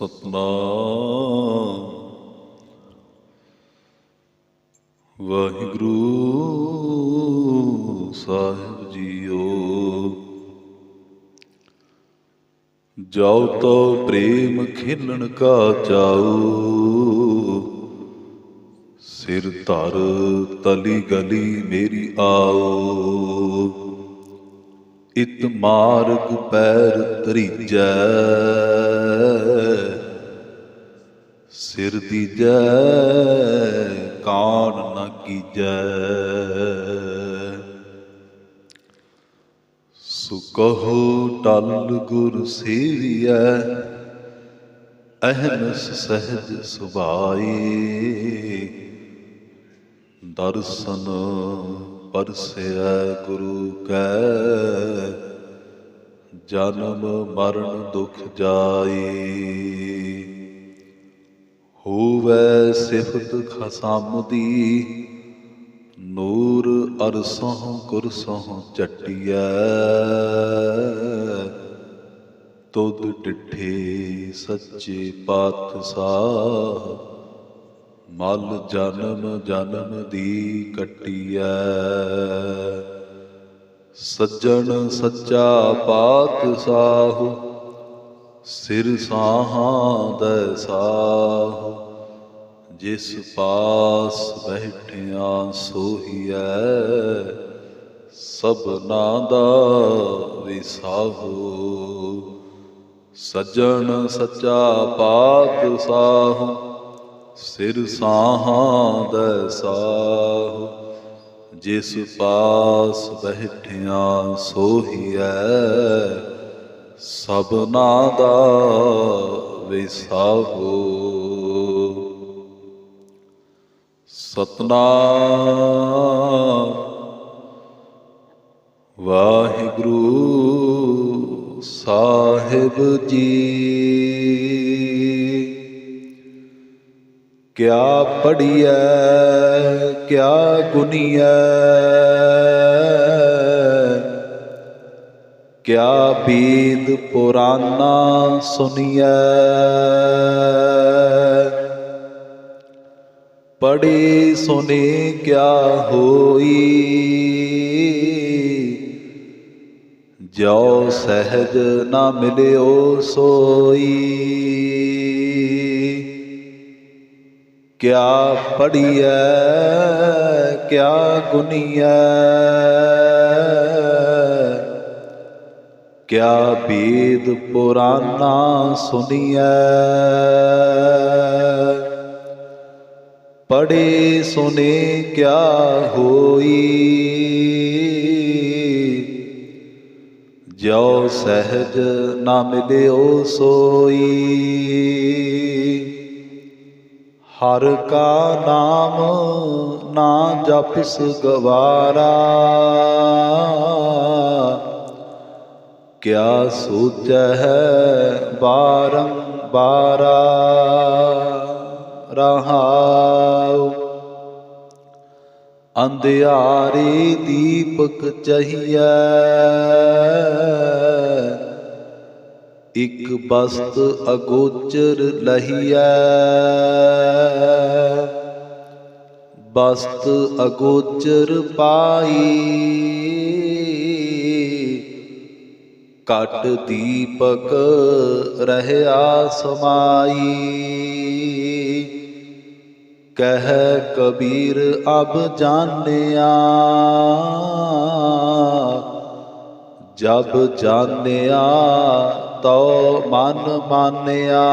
ਸਤਨਾਮ ਵਾਹਿਗੁਰੂ ਸਾਹਿਬ JIO. ਜਾਉ ਤੋ ਪ੍ਰੇਮ ਖਿਲਣ ਕਾ ਚਾਉ। ਸਿਰ ਧਰ ਤਲੀ ਗਲੀ ਮੇਰੀ ਆਓ ਇਤ ਮਾਰਗ ਪੈਰ ਤਰੀਜੈ ਸਿਰ ਦੀਜੈ ਕਾਣ ਨ ਕੀਜੈ। ਸੁ ਕਹੋ ਟਲ ਗੁਰ ਸੇਵੀਐ, ਅਹਨਸ ਸਹਿਜ ਸੁਭਾਈ। ਦਰਸ਼ਨ ਪਰਸੈ ਗੁਰੂ ਕੈ, ਜਨਮ ਮਰਨ ਦੁਖ ਜਾਈ। ਹੋਵੈ ਸਿਫਤ ਖਸਮ ਦੀ ਨੂਰ ਅਰਸੋਂ ਕੁਰਸੋਂ ਚਟਿਐ। ਤੁਧ ਡਿਠੇ ਸੱਚੇ ਪਾਤਸ਼ਾਹ, ਮਲ ਜਨਮ ਜਨਮ ਦੀ ਕਟਿਐ। ਸੱਜਣ ਸੱਚਾ ਪਾਤਸ਼ਾਹ ਸਿਰ ਸਾਹਾਂ ਦਾ ਸਾਹ, ਜਿਸ ਪਾਸ ਬੈਠਿਆ ਸੋਹੀਐ, ਸਭਨਾ ਦਾ ਵਿਸਾਹੋ ਸੱਜਣ ਸੱਚਾ ਪਾਤਸ਼ਾਹ ਸਿਰ ਸਾਹਾਂ ਦਾ ਸਾਹ, ਜਿਸ ਪਾਸ ਬੈਠਿਆ ਸੋਹੀਐ ਸਭਨਾ ਦਾ ਵਿਸਾਹੋ ਸਤਨਾਮ। ਵਾਹਿਗੁਰੂ ਸਾਹਿਬ ਜੀ। ਕਿਆ ਪੜੀਐ ਕਿਆ ਗੁਨੀਐ। ਕਿਆ ਬੀਦ ਪੁਰਾਨਾ ਸੁਨੀਐ? ਪੜੀ ਸੁਨੇ ਕਿਆ ਹੋਈ? ਜੋ ਸਹਿਜ ਨਾ ਮਿਲਿਓ ਸੋਈ। ਕਿਆ ਪੜੀਐ ਕਿਆ ਗੁਨੀਐ? ਕਿਆ ਬੀਦ ਪੁਰਾਨਾ ਸੁਨੀਐ? ਪੜੇ ਸੁਨੇ ਕਿਆ ਹੋਈ? ਜੋ ਸਹਿਜ ਨਾ ਮਿਲਿਓ ਸੋਈ। ਹਰ ਕਾ ਨਾਮ ਨਾ ਜਪਿਸ ਗਵਾਰਾ। ਕਿਆ ਸੋਚੈ ਹੈ ਬਾਰੰਬਾਰਾ ਰਹਾਉ। ਅੰਧਿਆਰੇ ਦੀਪਕ ਚਹੀਐ। ਇਕ ਬਸਤ ਅਗੋਚਰ ਲਹੀਐ। ਬਸਤ ਅਗੋਚਰ ਪਾਈ ਕਟ ਦੀਪਕ ਰਹਿਆ ਸਮਾਈ। ਕਹਿ ਕਬੀਰ ਅਬ ਜਾਣਿਆ, ਜਬ ਜਾਣਿਆ ਤੋ ਮਨ ਮਾਨਿਆ।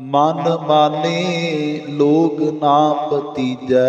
ਮਨ ਮਾਨੇ ਲੋਗ ਨਾ ਪਤੀਜੈ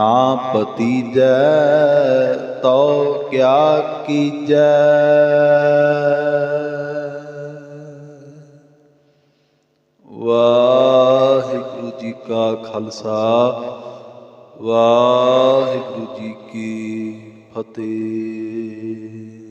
ਨਾ ਪਤੀਜੈ ਤੋ ਕਿਆ ਕੀਜੈ। ਵਾਹਿਗੁਰੂ ਜੀ ਕਾ ਖਾਲਸਾ ਵਾਹਿਗੁਰੂ ਜੀ ਕੀ ਫਤਿਹ।